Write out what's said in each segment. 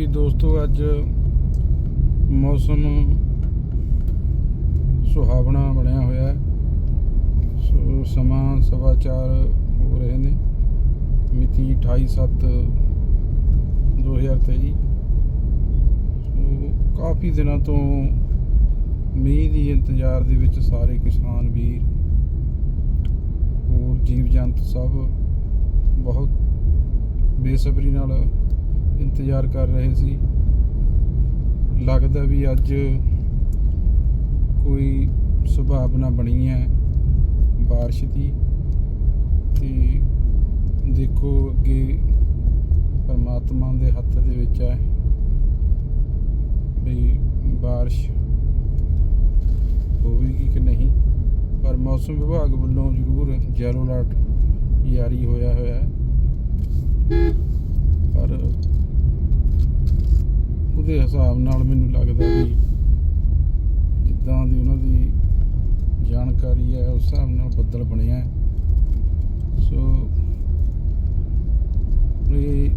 ਜੀ, ਦੋਸਤੋ, ਅੱਜ ਮੌਸਮ ਸੁਹਾਵਣਾ ਬਣਿਆ ਹੋਇਆ ਹੈ। ਸੋ, ਸਮਾਂ ਸਵਾ ਚਾਰ ਹੋ ਰਹੇ ਨੇ। ਮਿਤੀ 28/7/2023 ਸੋ, ਕਾਫੀ ਦਿਨਾਂ ਤੋਂ ਮੀਂਹ ਦੀ ਇੰਤਜ਼ਾਰ ਦੇ ਵਿੱਚ ਸਾਰੇ ਕਿਸਾਨ ਵੀਰ ਹੋਰ ਜੀਵ ਜੰਤ ਸਭ ਬਹੁਤ ਬੇਸਬਰੀ ਨਾਲ ਇੰਤਜ਼ਾਰ ਕਰ ਰਹੇ ਸੀ ਲੱਗਦਾ ਵੀ ਅੱਜ ਕੋਈ ਸੁਭਾਵਨਾ ਬਣੀ ਹੈ بارش ਦੀ ਤੇ ਦੇਖੋ ਅੱਗੇ ਪਰਮਾਤਮਾ ਦੇ ਹੱਥ ਦੇ ਵਿੱਚ ਹੈ ਵੀ بارش ਹੋਵੇਗੀ ਕਿ ਨਹੀਂ ਪਰ ਮੌਸਮ ਵਿਭਾਗ ਵੱਲੋਂ ਜ਼ਰੂਰ ਯੈਲੋ ਅਲਰਟ ਜਾਰੀ ਹੋਇਆ ਹੋਇਆ ਹੈ ਪਰ ਉਹਦੇ ਹਿਸਾਬ ਨਾਲ ਮੈਨੂੰ ਲੱਗਦਾ ਵੀ ਜਿੱਦਾਂ ਦੀ ਉਹਨਾਂ ਦੀ ਜਾਣਕਾਰੀ ਹੈ, ਉਸ ਹਿਸਾਬ ਨਾਲ ਬੱਦਲ ਬਣਿਆ ਸੋ ਇਹ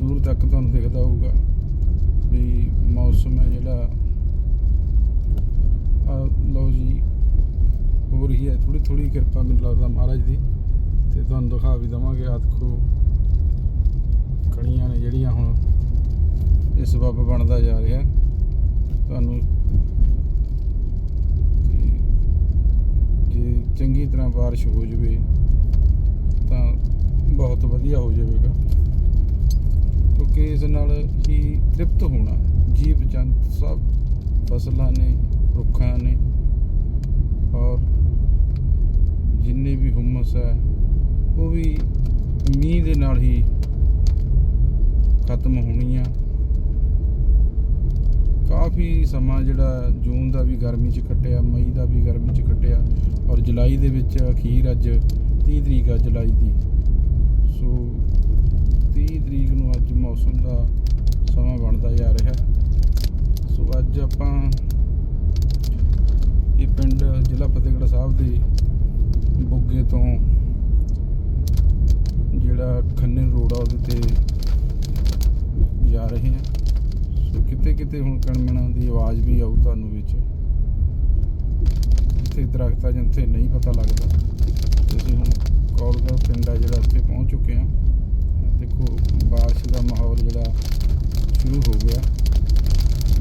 ਦੂਰ ਤੱਕ ਤੁਹਾਨੂੰ ਦਿਖਦਾ ਹੋਊਗਾ ਵੀ ਮੌਸਮ ਹੈ ਜਿਹੜਾ। ਆ ਲਓ ਜੀ, ਹੋ ਰਹੀ ਹੈ। ਥੋੜੀ ਥੋੜੀ ਕਿਰਪਾ ਮੈਨੂੰ ਲੱਗਦਾ ਮਹਾਰਾਜ ਦੀ। ਤੇ ਤੁਹਾਨੂੰ ਦਿਖਾ ਵੀ ਦਵਾਂਗੇ ਆ ਦੇਖੋ ਨੇ ਜਿਹੜੀਆਂ ਹੁਣ ਇਸ ਸਬੱਬ ਬਣਦਾ ਜਾ ਰਿਹਾ। ਤੁਹਾਨੂੰ ਜੇ ਚੰਗੀ ਤਰ੍ਹਾਂ ਬਾਰਿਸ਼ ਹੋ ਜਵੇ, ਤਾਂ ਬਹੁਤ ਵਧੀਆ ਹੋ ਜਾਵੇਗਾ। ਕਿਉਂਕਿ ਇਸ ਨਾਲ ਹੀ ਤ੍ਰਿਪਤ ਹੋਣਾ, ਜੀਵ ਜੰਤ ਸਭ ਫਸਲਾਂ ਨੇ, ਰੁੱਖਾਂ ਨੇ, ਔਰ ਜਿੰਨੇ ਵੀ ਹੁਮਸ ਹੈ, ਉਹ ਵੀ ਮੀਂਹ ਦੇ ਨਾਲ ਹੀ ਖਤਮ ਹੋਣੀ ਆ। ਕਾਫੀ ਸਮਾਂ ਜਿਹੜਾ ਜੂਨ ਦਾ ਵੀ ਗਰਮੀ ਚ ਕੱਟਿਆ, ਮਈ ਦਾ ਵੀ ਗਰਮੀ ਚ ਕੱਟਿਆ ਔਰ ਜੁਲਾਈ ਦੇ ਵਿੱਚ ਅਖੀਰ ਅੱਜ 30 ਤਰੀਕ ਆ ਜੁਲਾਈ ਦੀ। ਸੋ 30 ਤਰੀਕ ਨੂੰ ਅੱਜ ਮੌਸਮ ਦਾ ਸਮਾਂ ਬਣਦਾ ਜਾ ਰਿਹਾ। ਸੋ ਅੱਜ ਆਪਾਂ ਇਹ ਪਿੰਡ ਜ਼ਿਲ੍ਹਾ ਫਤਿਹਗੜ੍ਹ ਸਾਹਿਬ ਦੇ ਬੁੱਗੇ ਤੋਂ ਜਿਹੜਾ ਖੰਨੇ ਰੋਡ ਆ, ਉਹਦੇ ਤੇ ਜਾ ਰਹੇ ਹਾਂ। ਸੋ ਕਿਤੇ ਕਿਤੇ ਹੁਣ ਕਣਮਣਾ ਦੀ ਆਵਾਜ਼ ਵੀ ਆਊ ਤੁਹਾਨੂੰ ਵਿੱਚ। ਜਿੱਥੇ ਦਰਖਤ ਜਿੱਥੇ ਨਹੀਂ ਪਤਾ ਲੱਗਦਾ। ਅਸੀਂ ਹੁਣ ਕੌਲਗੜ ਪਿੰਡ ਆ ਜਿਹੜਾ ਉੱਥੇ ਪਹੁੰਚ ਚੁੱਕੇ ਹਾਂ। ਦੇਖੋ, ਬਾਰਿਸ਼ ਦਾ ਮਾਹੌਲ ਜਿਹੜਾ ਸ਼ੁਰੂ ਹੋ ਗਿਆ।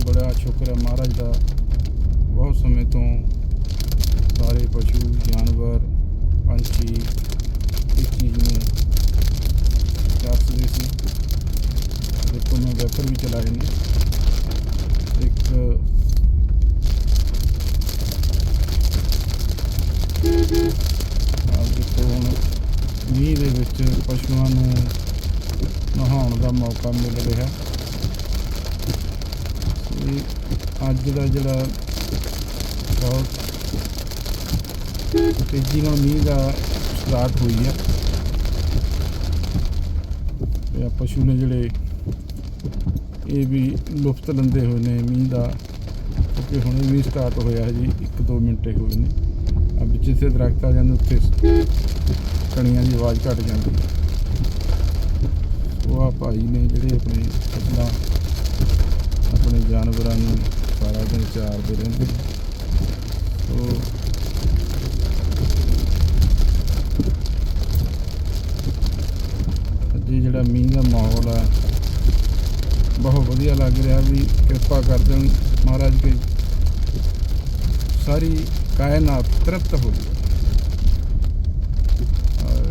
ਬੜਾ ਸ਼ੁਕਰ ਹੈ ਮਹਾਰਾਜ ਦਾ। ਬਹੁਤ ਸਮੇਂ ਤੋਂ ਸਾਰੇ ਪਸ਼ੂ, ਜਾਨਵਰ, ਪੰਛੀ ਇਸ ਚੀਜ਼ ਨੂੰ ਤਰਸਦੇ ਸੀ ਦੇਖੋ ਮੈਂ ਵੈਪਰ ਵੀ ਚਲਾਏ ਨੇ ਇੱਕ ਆਹ ਦੇਖੋ ਹੁਣ ਮੀਂਹ ਦੇ ਵਿੱਚ ਪਸ਼ੂਆਂ ਨੂੰ ਨਹਾਉਣ ਦਾ ਮੌਕਾ ਮਿਲ ਰਿਹਾ। ਇਹ ਅੱਜ ਦਾ ਜਿਹੜਾ ਬਹੁਤ ਤੇਜ਼ੀ ਨਾਲ ਮੀਂਹ ਦਾ ਸਟਾਰਟ ਹੋਈ ਆ। ਤੇ ਪਸ਼ੂ ਨੇ ਜਿਹੜੇ ਇਹ ਵੀ ਲੁਫਤ ਲੈਂਦੇ ਹੋਏ ਨੇ, ਮੀਂਹ ਦਾ, ਕਿਉਂਕਿ ਹੁਣ ਮੀਂਹ ਸਟਾਰਟ ਹੋਇਆ ਹੈ ਜੀ 1-2 ਮਿੰਟ ਹੋਏ ਨੇ। ਆ ਵਿੱਚ ਜਿੱਥੇ ਦਰਖਤ ਆ ਜਾਂਦੇ, ਉੱਥੇ ਕਣੀਆਂ ਦੀ ਆਵਾਜ਼ ਘਟ ਜਾਂਦੀ ਉਹ ਆ ਭਾਈ ਨੇ ਜਿਹੜੇ ਆਪਣੇ ਫਸਲਾਂ ਆਪਣੇ ਜਾਨਵਰਾਂ ਨੂੰ ਸਾਰਾ ਦਿਨ ਚਾਰਦੇ ਰਹਿੰਦੇ ਸੋ ਅੱਜ ਜਿਹੜਾ ਮੀਂਹ ਦਾ ਮਾਹੌਲ ਹੈ ਬਹੁਤ ਵਧੀਆ ਲੱਗ ਰਿਹਾ ਵੀ ਕਿਰਪਾ ਕਰ ਦੇਣ ਮਹਾਰਾਜ ਕੇ। ਸਾਰੀ ਕਾਇਨਾਤ ਤ੍ਰਿਪਤ ਹੋ ਜਾਵੇ ਔਰ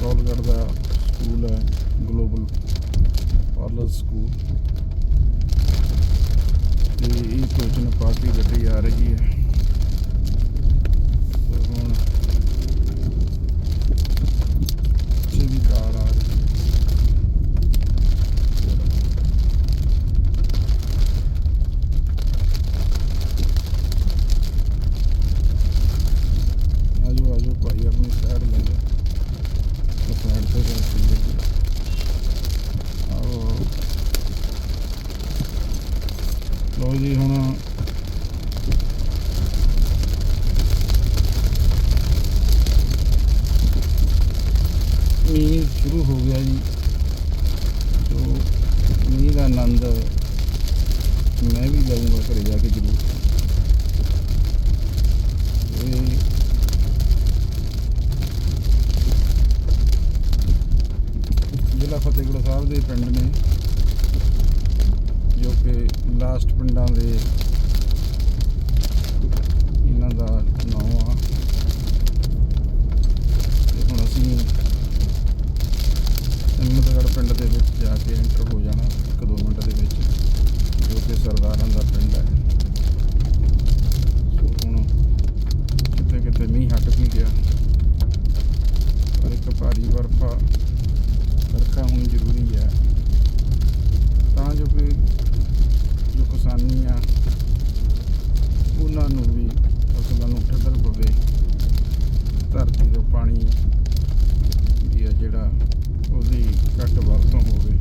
ਕੌਲਗੜ ਦਾ ਸਕੂਲ ਹੈ, ਗਲੋਬਲ ਪਾਰਲਰ ਸਕੂਲ। ਤੇ ਇਹ ਕੋਚਨ ਪਾ ਕੇ ਗੱਡੀ ਆ ਰਹੀ ਹੈ ਤੇ ਹੁਣ ਪਿੱਛੇ ਵੀ ਕਾਰ ਆ ਰਹੀ ਹੈ ਆਜੋ ਆਜੋ ਭਾਈ ਆਪਣੀ ਸਾਈਡ ਲੈ ਲਓ ਸਾਈਡ ਤੇ ਜਾ ਕੇ ਆਓ ਲੋ ਜੀ ਹੁਣ ਮੀਂਹ ਸ਼ੁਰੂ ਹੋ ਗਿਆ ਜੀ ਸੋ ਆਨੰਦ ਮੈਂ ਵੀ ਲਊਂਗਾ ਘਰੇ ਜਾ ਕੇ ਜ਼ਰੂਰ ਜ਼ਿਲ੍ਹਾ ਫਤਿਹਗੜ੍ਹ ਸਾਹਿਬ ਦੇ ਪਿੰਡ ਨੇ ਜੋ ਕਿ ਲਾਸਟ ਪਿੰਡਾਂ ਦੇ ਇਹਨਾਂ ਦਾ ਨਾਮ ਆ ਤੇ ਹੁਣ ਅਸੀਂ ਹਿੰਮਤਗੜ੍ਹ ਪਿੰਡ ਦੇ ਵਿੱਚ ਜਾ ਕੇ ਐਂਟਰ ਹੋ ਜਾਣਾ ਇੱਕ ਦੋ ਮਿੰਟ ਦੇ ਵਿੱਚ ਜੋ ਕਿ ਸਰਦਾਰਾਂ ਦਾ ਪਿੰਡ ਹੈ ਸੋ ਹੁਣ ਕਿਤੇ ਕਿਤੇ ਮੀਂਹ ਹਟ ਵੀ ਗਿਆ ਪਰ ਇੱਕ ਭਾਰੀ ਵਰਖਾ ਵਰਖਾ ਹੋਣੀ ਜ਼ਰੂਰੀ ਹੈ ਤਾਂ ਜੋ ਕਿ ਜੋ ਕਿਸਾਨੀ ਆ ਉਹਨਾਂ ਨੂੰ ਵੀ ਫਸਲਾਂ ਨੂੰ ਠੱਡਰ ਪਵੇ ਧਰਤੀ ਤੋਂ ਪਾਣੀ ਵੀ ਆ ਜਿਹੜਾ ਉਹਦੀ ਘੱਟ ਵਰਤੋਂ ਹੋਵੇ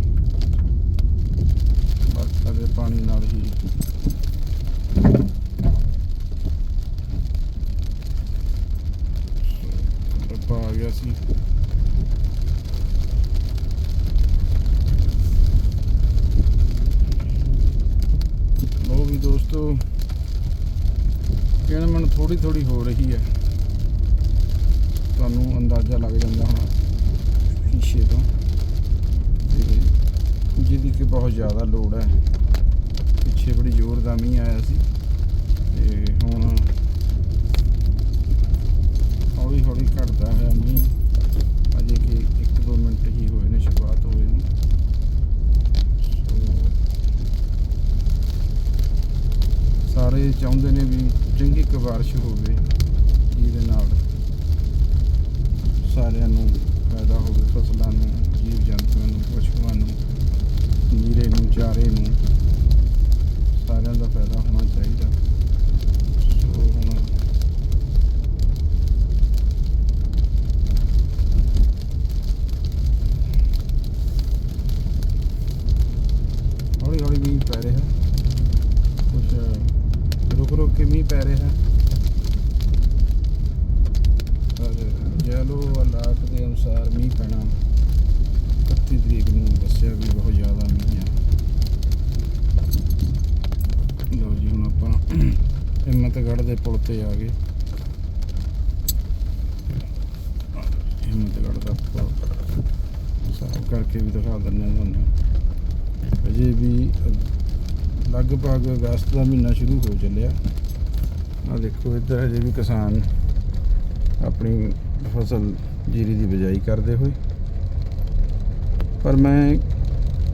ਵਰਖਾ ਦੇ ਪਾਣੀ ਨਾਲ ਹੀ ਡੱਬਾ ਆ ਗਿਆ ਸੀ ਲੋ ਵੀ ਦੋਸਤੋ ਕਿਣ ਮਨ ਥੋੜੀ ਹੋ ਰਹੀ ਹੈ। ਤੁਹਾਨੂੰ ਅੰਦਾਜ਼ਾ ਲੱਗ ਜਾਂਦਾ ਹੋਣਾ ਸ਼ੀਸ਼ੇ ਤੋਂ। ਤੇ ਜਿਹਦੀ ਕਿ ਬਹੁਤ ਜ਼ਿਆਦਾ ਲੋੜ ਹੈ। ਪਿੱਛੇ ਬੜੀ ਜ਼ੋਰ ਦਾ ਮੀਂਹ ਆਇਆ ਸੀ। ਤੇ ਹੁਣ ਹੌਲੀ ਹੌਲੀ ਘਟਦਾ ਹੋਇਆ ਮੀਂਹ। ਅਜੇ ਕਿ 1-2 ਮਿੰਟ ਹੀ ਹੋਏ ਨੇ ਸ਼ੁਰੂਆਤ ਹੋਏ ਨੂੰ ਸੋ ਸਾਰੇ ਚਾਹੁੰਦੇ ਨੇ ਵੀ ਚੰਗੀ ਕੁ ਬਾਰਿਸ਼ ਹੋਵੇ, ਜਿਹਦੇ ਨਾਲ ਸਾਰਿਆਂ ਨੂੰ ਫਾਇਦਾ ਹੋਵੇ, ਫਸਲਾਂ ਨੂੰ, ਜੀਵ ਜੰਤੂਆਂ ਨੂੰ, ਪਸ਼ੂਆਂ ਨੂੰ, ਨੀਰੇ ਨੂੰ, ਚਾਰੇ ਨੂੰ। ਸਾਰਿਆਂ ਦਾ ਫਾਇਦਾ ਹੋਣਾ ਚਾਹੀਦਾ। ਸੋ ਹੁਣ ਹੌਲੀ ਹੌਲੀ ਵੀ ਪੈ ਰਿਹਾ। ਕੁਝ ਰੁਕ ਰੁਕ ਕੇ ਮੀਂਹ ਪੈ ਰਿਹਾ ਪਰ ਜੈਲੋ ਅਲਰਟ ਦੇ ਅਨੁਸਾਰ ਮੀਂਹ ਪੈਣਾ। 31 ਤਰੀਕ ਨੂੰ ਦੱਸਿਆ ਵੀ ਬਹੁਤ ਜ਼ਿਆਦਾ ਮੀਂਹ ਆ ਲਓ ਜੀ, ਹੁਣ ਆਪਾਂ ਹਿੰਮਤਗੜ੍ਹ ਦੇ ਪੁਲ ਤੇ ਆ ਗਏ। ਹਿੰਮਤਗੜ੍ਹ ਦਾ ਪੁਲ ਸਾਫ਼ ਕਰਕੇ ਵੀ ਦਿਖਾ ਦਿੰਦੇ ਹਾਂ ਤੁਹਾਨੂੰ। ਅਜੇ ਵੀ ਲਗਭਗ ਅਗਸਤ ਦਾ ਮਹੀਨਾ ਸ਼ੁਰੂ ਹੋ ਚੱਲਿਆ। ਆ ਦੇਖੋ, ਇੱਧਰ ਹਜੇ ਵੀ ਕਿਸਾਨ ਆਪਣੀ ਫਸਲ ਜੀਰੀ ਦੀ ਬਿਜਾਈ ਕਰਦੇ ਹੋਏ। ਪਰ ਮੈਂ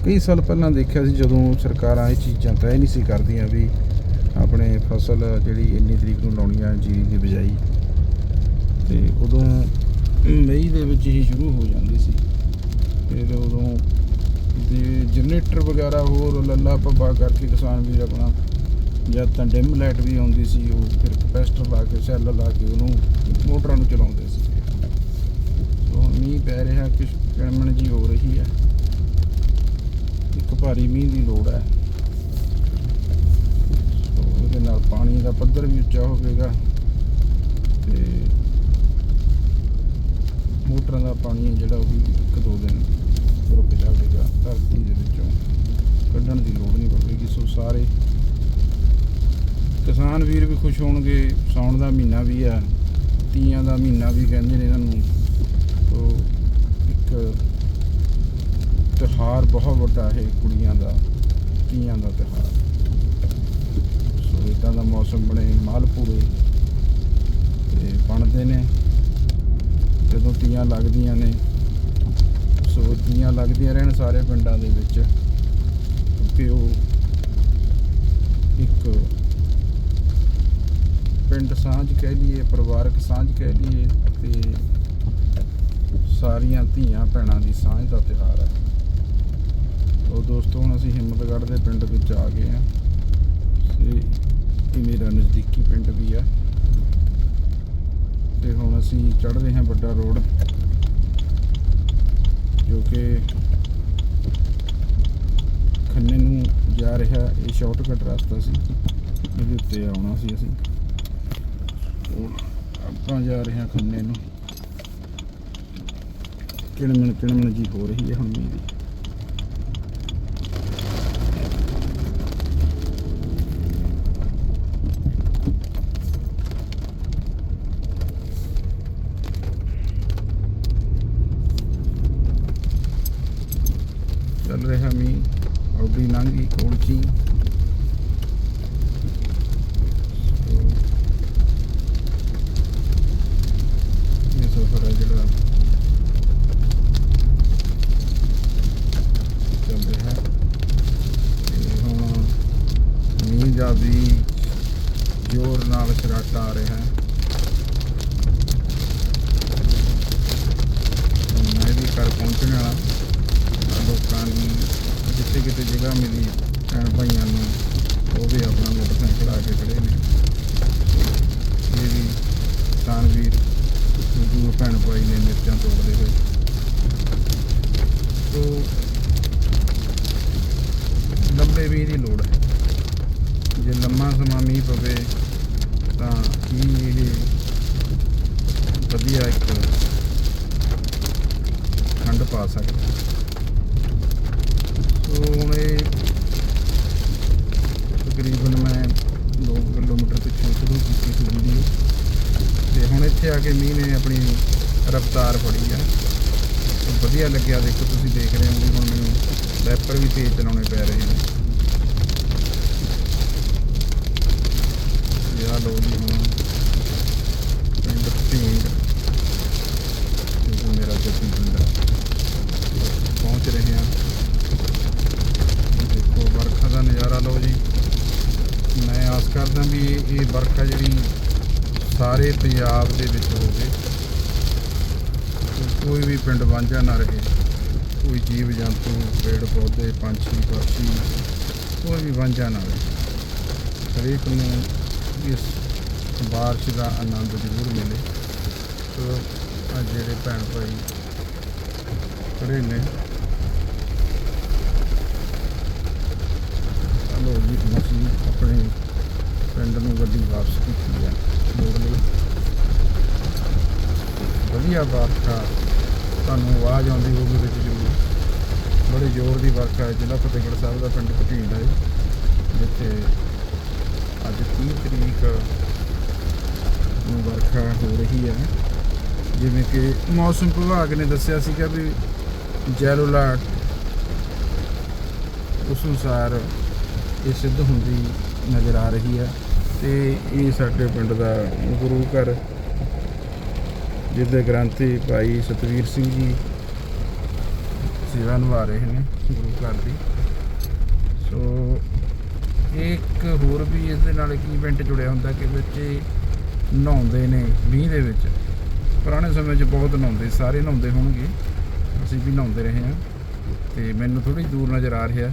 ਕਈ ਸਾਲ ਪਹਿਲਾਂ ਦੇਖਿਆ ਸੀ, ਜਦੋਂ ਸਰਕਾਰਾਂ ਇਹ ਚੀਜ਼ਾਂ ਤੈਅ ਨਹੀਂ ਸੀ ਕਰਦੀਆਂ ਵੀ ਆਪਣੇ ਫਸਲ ਜਿਹੜੀ ਇੰਨੀ ਤਰੀਕ ਨੂੰ ਲਾਉਣੀ ਆ ਜੀਰੀ ਦੀ ਬਿਜਾਈ। ਤੇ ਉਦੋਂ ਮਈ ਦੇ ਵਿੱਚ ਹੀ ਸ਼ੁਰੂ ਹੋ ਜਾਂਦੀ ਸੀ। ਫਿਰ ਉਦੋਂ ਦੇ ਜਨਰੇਟਰ ਵਗੈਰਾ ਹੋਰ ਲੱਲਾ ਪੱਬਾ ਕਰਕੇ ਕਿਸਾਨ ਵੀ ਆਪਣਾ, ਜਾਂ ਤਾਂ ਡਿਮ ਲਾਈਟ ਵੀ ਆਉਂਦੀ ਸੀ, ਉਹ ਫਿਰ ਕਪੈਸਟਰ ਲਾ ਕੇ, ਸੈੱਲ ਲਾ ਕੇ ਉਹਨੂੰ ਮੋਟਰਾਂ ਨੂੰ ਚਲਾਉਂਦੇ ਸੀ। ਸੋ ਮੀਂਹ ਪੈ ਰਿਹਾ ਕਿ ਕਿਣਮਣ ਜੀ ਹੋ ਰਹੀ ਹੈ। ਇੱਕ ਭਾਰੀ ਮੀਂਹ ਦੀ ਲੋੜ ਹੈ। ਸੋ ਉਹਦੇ ਨਾਲ ਪਾਣੀ ਦਾ ਪੱਧਰ ਵੀ ਉੱਚਾ ਹੋਵੇਗਾ ਤੇ ਮੋਟਰਾਂ ਦਾ ਪਾਣੀ ਹੈ ਜਿਹੜਾ ਉਹ ਵੀ ਇੱਕ ਦੋ ਦਿਨ ਰੁਕ ਜਾਵੇਗਾ ਧਰਤੀ ਦੇ ਵਿੱਚੋਂ ਕੱਢਣ ਦੀ ਲੋੜ ਨਹੀਂ ਪਵੇਗੀ, ਸੋ ਸਾਰੇ ਕਿਸਾਨ ਵੀਰ ਵੀ ਖੁਸ਼ ਹੋਣਗੇ, ਸਾਉਣ ਦਾ ਮਹੀਨਾ ਵੀ ਆ, ਤੀਆਂ ਦਾ ਮਹੀਨਾ ਵੀ ਕਹਿੰਦੇ ਨੇ ਇਹਨਾਂ ਨੂੰ। ਸੋ ਇੱਕ ਤਿਉਹਾਰ ਬਹੁਤ ਵੱਡਾ ਹੈ, ਕੁੜੀਆਂ ਦਾ, ਤੀਆਂ ਦਾ ਤਿਉਹਾਰ। ਸੋ ਇਦਾਂ ਦਾ ਮੌਸਮ ਬਣੇ ਮਾਲਪੂਰੇ ਤੇ ਬਣਦੇ ਨੇ। ਜਦੋਂ ਤੀਆਂ ਲੱਗਦੀਆਂ ਨੇ ਸੋ ਤੀਆਂ ਲੱਗਦੀਆਂ ਰਹਿਣ ਸਾਰੇ ਪਿੰਡਾਂ ਦੇ ਵਿੱਚ ਕਿ ਉਹ ਇੱਕ ਪਿੰਡ ਸਾਂਝ ਕਹਿ ਲਈਏ, ਪਰਿਵਾਰਕ ਸਾਂਝ ਕਹਿ ਲਈਏ ਤੇ ਸਾਰੀਆਂ ਧੀਆਂ ਭੈਣਾਂ ਦੀ ਸਾਂਝ ਦਾ ਤਿਉਹਾਰ ਹੈ। ਉਹ ਦੋਸਤੋ, ਹੁਣ ਅਸੀਂ ਹਿੰਮਤਗੜ੍ਹ ਦੇ ਪਿੰਡ ਵਿੱਚ ਆ ਗਏ ਹਾਂ ਤੇ ਇਹ ਮੇਰਾ ਨਜ਼ਦੀਕੀ ਪਿੰਡ ਵੀ ਹੈ। ਤੇ ਹੁਣ ਅਸੀਂ ਚੜ੍ਹਦੇ ਹਾਂ ਵੱਡਾ ਰੋਡ ਜੋ ਕਿ ਖੰਨੇ ਨੂੰ ਜਾ ਰਿਹਾ, ਇਹ ਸ਼ਾਰਟਕਟ ਰਸਤਾ ਸੀ। ਇਹਦੇ ਉੱਤੇ ਆਉਣਾ ਸੀ ਅਸੀਂ। ਆਪਾਂ ਜਾ ਰਹੇ ਹਾਂ ਖੰਨੇ ਨੂੰ। ਕਿਣਮਣ ਕਿਣਮਣ ਜੀ ਹੋ ਰਹੀ ਹੈ ਹੁਣ ਮੀਂਹ ਦੀ ਕੋਲਚੀ ਇਹ ਸਫਰ ਹੈ ਜਿਹੜਾ ਚੱਲ ਰਿਹਾ ਹੈ ਤੇ ਹੁਣ ਮੀਂਹ ਦਾ ਵੀ ਜ਼ੋਰ ਨਾਲ ਛਰਾਟਾ ਆ ਰਿਹਾ ਹੈ ਹੁਣ ਮੈਂ ਵੀ ਘਰ ਪਹੁੰਚਣ ਵਾਲਾ ਤਾਂ ਲੋਕਾਂ ਦੀ ਜਿੱਥੇ ਕਿਤੇ ਜਗ੍ਹਾ ਮਿਲੀ ਭੈਣ ਭਾਈਆਂ ਨੂੰ ਉਹ ਵੀ ਆਪਣਾ ਮੋਟਰਸਾਈਕਲ ਕੇ ਖੜੇ ਨੇ। ਇਹ ਵੀ ਕਿਸਾਨਵੀਰ ਮਜ਼ਦੂਰ ਭੈਣ ਭਾਈ ਨੇ ਮਿਰਚਾਂ ਤੋੜਦੇ ਹੋਏ। ਸੋ ਲੰਬੇ ਵੀ ਦੀ ਲੋੜ ਹੈ ਜੇ ਲੰਮਾ ਸਮਾਂ ਮੀਂਹ ਪਵੇ ਤਾਂ ਹੀ ਇਹ ਵਧੀਆ ਇੱਕ ਠੰਡ ਪਾ ਸਕਦਾ ਸੋ ਹੁਣ ਇਹ ਤਕਰੀਬਨ ਮੈਂ 2 ਕਿਲੋਮੀਟਰ ਪਿੱਛੋਂ ਸ਼ੁਰੂ ਕੀਤੀ ਸੀ ਵੀਡੀਓ ਤੇ ਹੁਣ ਇੱਥੇ ਆ ਕੇ ਮੀਂਹ ਨੇ ਆਪਣੀ ਰਫ਼ਤਾਰ ਫੜੀ ਆ। ਵਧੀਆ ਲੱਗਿਆ, ਦੇਖੋ ਤੁਸੀਂ ਦੇਖ ਰਹੇ ਹੋ ਵੀ ਹੁਣ ਮੈਨੂੰ ਰੈਪਰ ਵੀ ਤੇਜ਼ ਚਲਾਉਣੇ ਪੈ ਰਹੇ ਨੇ। ਯਾ ਲੋ ਜੀ, ਹੁਣ ਪਿੰਡ ਢੀਂਗ ਜੋ ਮੇਰਾ ਜੱਟੀ ਪਿੰਡ। ਪਹੁੰਚ ਰਹੇ ਹਾਂ ਦੇਖੋ ਵਰਖਾ ਦਾ ਨਜ਼ਾਰਾ ਲਓ ਜੀ। ਮੈਂ ਆਸ ਕਰਦਾ ਵੀ ਇਹ ਵਰਖਾ ਜਿਹੜੀ ਸਾਰੇ ਪੰਜਾਬ ਦੇ ਵਿੱਚ ਹੋਵੇ ਤੇ ਕੋਈ ਵੀ ਪਿੰਡ ਵਾਂਝਾ ਨਾ ਰਹੇ। ਕੋਈ ਜੀਵ ਜੰਤੂ, ਪੇੜ ਪੌਦੇ, ਪੰਛੀ ਪਕਸ਼ੀ ਕੋਈ ਵੀ ਵਾਂਝਾ ਨਾ ਰਹੇ। ਹਰੇਕ ਨੂੰ ਇਸ ਬਾਰਿਸ਼ ਦਾ ਆਨੰਦ ਜ਼ਰੂਰ ਮਿਲੇ। ਸੋ ਆ ਜਿਹੜੇ ਭੈਣ ਭਾਈ ਖੜੇ ਨੇ ਹਲੋ ਜੀ ਅਸੀਂ ਆਪਣੇ ਪਿੰਡ ਨੂੰ ਗੱਡੀ ਵਾਪਸ ਕੀਤੀ ਹੈ। ਮੋੜ ਲਈ। ਵਧੀਆ ਵਰਖਾ ਤੁਹਾਨੂੰ ਆਵਾਜ਼ ਆਉਂਦੀ ਹੋਊਗੀ ਵਿੱਚ ਜ਼ਰੂਰ। ਬੜੇ ਜ਼ੋਰ ਦੀ ਵਰਖਾ ਹੈ। ਜ਼ਿਲ੍ਹਾ ਫਤਿਹਗੜ੍ਹ ਸਾਹਿਬ ਦਾ ਪਿੰਡ ਘਟੀਂਡਾ ਹੈ। ਜਿੱਥੇ ਅੱਜ 30 ਤਰੀਕ ਨੂੰ ਵਰਖਾ ਹੋ ਰਹੀ ਹੈ। ਜਿਵੇਂ ਕਿ ਮੌਸਮ ਵਿਭਾਗ ਨੇ ਦੱਸਿਆ ਸੀਗਾ ਵੀ ਜੈਲੋ ਅਲਰਟ ਉਸ ਅਨੁਸਾਰ ਇਹ ਸਿੱਧ ਹੁੰਦੀ ਨਜ਼ਰ ਆ ਰਹੀ ਹੈ। ਤੇ ਇਹ ਸਾਡੇ ਪਿੰਡ ਦਾ ਗੁਰੂ ਘਰ ਜਿਹਦੇ ਗ੍ਰੰਥੀ ਭਾਈ ਸਤਵੀਰ ਸਿੰਘ ਜੀ ਸੇਵਾ ਨਿਭਾ ਰਹੇ ਨੇ ਗੁਰੂ ਘਰ ਦੀ। ਸੋ ਇਹ ਇੱਕ ਹੋਰ ਵੀ ਇਸ ਦੇ ਨਾਲ ਇੱਕ ਇਵੈਂਟ ਜੁੜਿਆ ਹੁੰਦਾ ਕਿ ਬੱਚੇ ਨਹਾਉਂਦੇ ਨੇ ਮੀਂਹ ਦੇ ਵਿੱਚ। ਪੁਰਾਣੇ ਸਮੇਂ 'ਚ ਬਹੁਤ ਨਹਾਉਂਦੇ, ਸਾਰੇ ਨਹਾਉਂਦੇ ਹੋਣਗੇ। ਅਸੀਂ ਵੀ ਨਹਾਉਂਦੇ ਰਹੇ ਹਾਂ ਤੇ ਮੈਨੂੰ ਥੋੜੀ ਦੂਰ ਨਜ਼ਰ ਆ ਰਿਹਾ।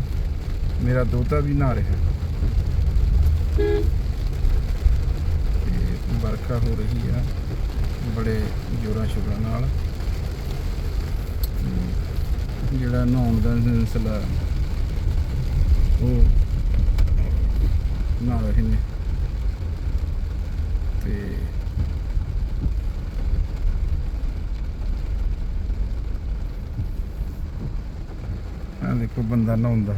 ਮੇਰਾ ਦੋਤਾ ਵੀ ਨਹਾ ਰਿਹਾ। ਵਰਖਾ ਹੋ ਰਹੀ ਆ, ਬੜੇ ਜੋਰਾਂ ਸ਼ੋਰਾਂ ਨਾਲ। ਜਿਹੜਾ ਨਹਾਉਣ ਦਾ ਸਿਲਸਿਲਾ, ਉਹ ਨਹਾ ਰਹੇ ਨੇ। ਤੇ ਆ ਦੇਖੋ ਬੰਦਾ ਨਹਾਉਂਦਾ।